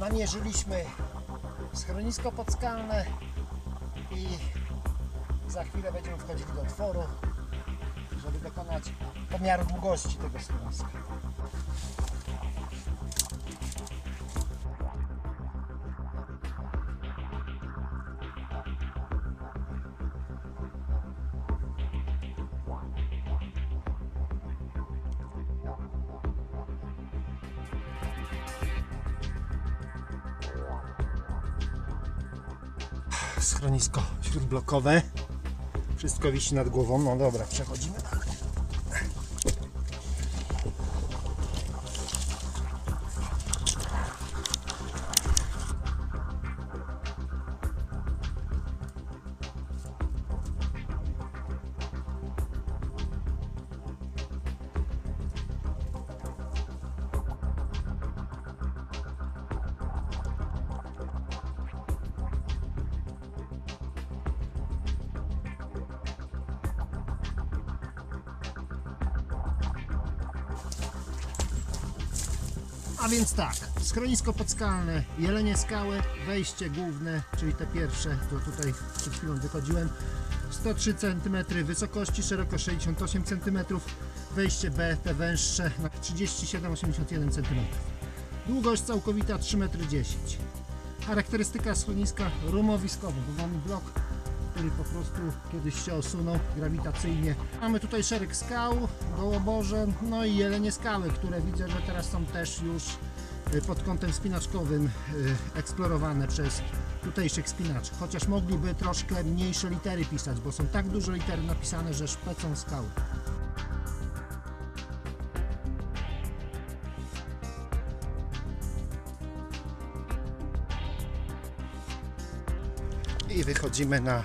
namierzyliśmy schronisko podskalne i za chwilę będziemy wchodzili do otworu, żeby dokonać pomiaru długości tego schroniska. Schronisko śródblokowe. Wszystko wisi nad głową. No dobra, przechodzimy dalej. A więc tak, schronisko podskalne, Jelenie Skały, wejście główne, czyli te pierwsze, to tutaj przed chwilą wychodziłem, 103 cm wysokości, szeroko 68 cm, wejście B, te węższe na 37,81 cm. Długość całkowita 3,10 m. Charakterystyka schroniska rumowiskowe, bo mamy blok, który po prostu kiedyś się osunął grawitacyjnie. Mamy tutaj szereg skał, gołoborze, no i jelenie skały, które widzę, że teraz są też już y, pod kątem spinaczkowym y, eksplorowane przez tutejszych spinaczy. Chociaż mogliby troszkę mniejsze litery pisać, bo są tak duże litery napisane, że szpecą skały. I wychodzimy na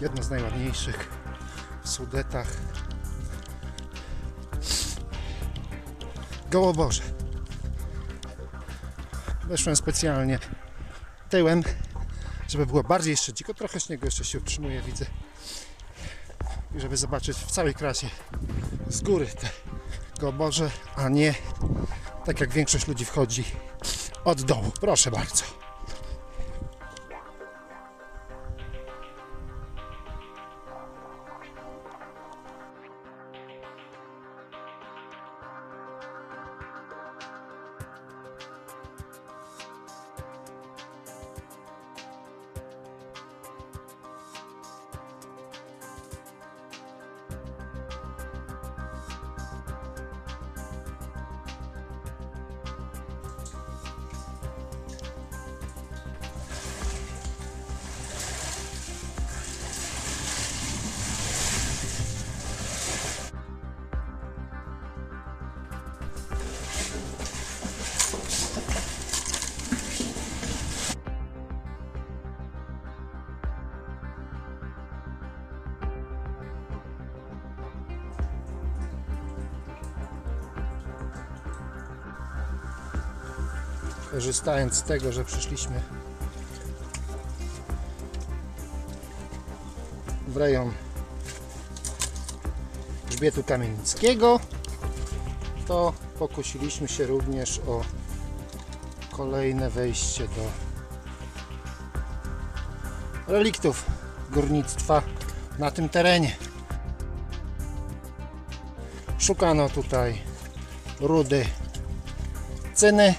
jedno z najładniejszych w Sudetach Gołoborze. Weszłem specjalnie tyłem, żeby było bardziej dziko. Trochę śniegu jeszcze się utrzymuje, widzę. I żeby zobaczyć w całej krasie z góry te Gołoborze, a nie tak jak większość ludzi wchodzi od dołu. Proszę bardzo. Korzystając z tego, że przyszliśmy w rejon grzbietu kamienickiego, to pokusiliśmy się również o kolejne wejście do reliktów górnictwa na tym terenie. Szukano tutaj rudy cyny,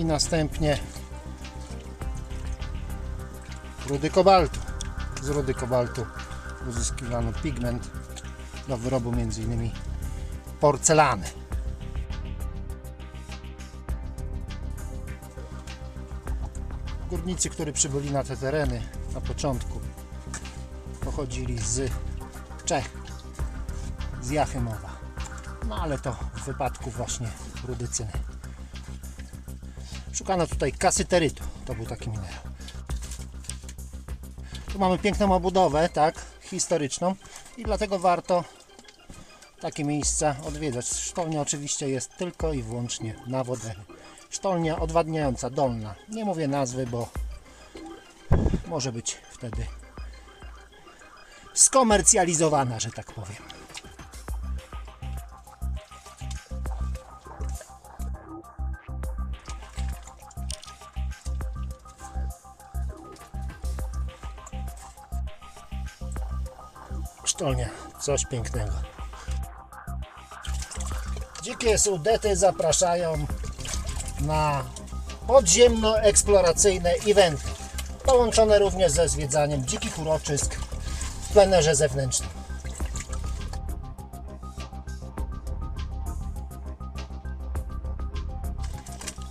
i następnie rudy kobaltu. Z rudy kobaltu uzyskiwano pigment do wyrobu m.in. porcelany. Górnicy, którzy przybyli na te tereny na początku pochodzili z Czech, z Jachymowa. No ale to w wypadku właśnie rudy cyny. Szukano tutaj kasyterytu. To był taki minerał. Tu mamy piękną obudowę, tak, historyczną i dlatego warto takie miejsca odwiedzać. Sztolnia oczywiście jest tylko i wyłącznie na wodę. Sztolnia odwadniająca, dolna. Nie mówię nazwy, bo może być wtedy skomercjalizowana, że tak powiem. Coś pięknego. Dzikie Sudety zapraszają na podziemno-eksploracyjne eventy, połączone również ze zwiedzaniem dzikich uroczysk w plenerze zewnętrznym.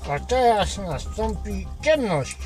A teraz nastąpi ciemność.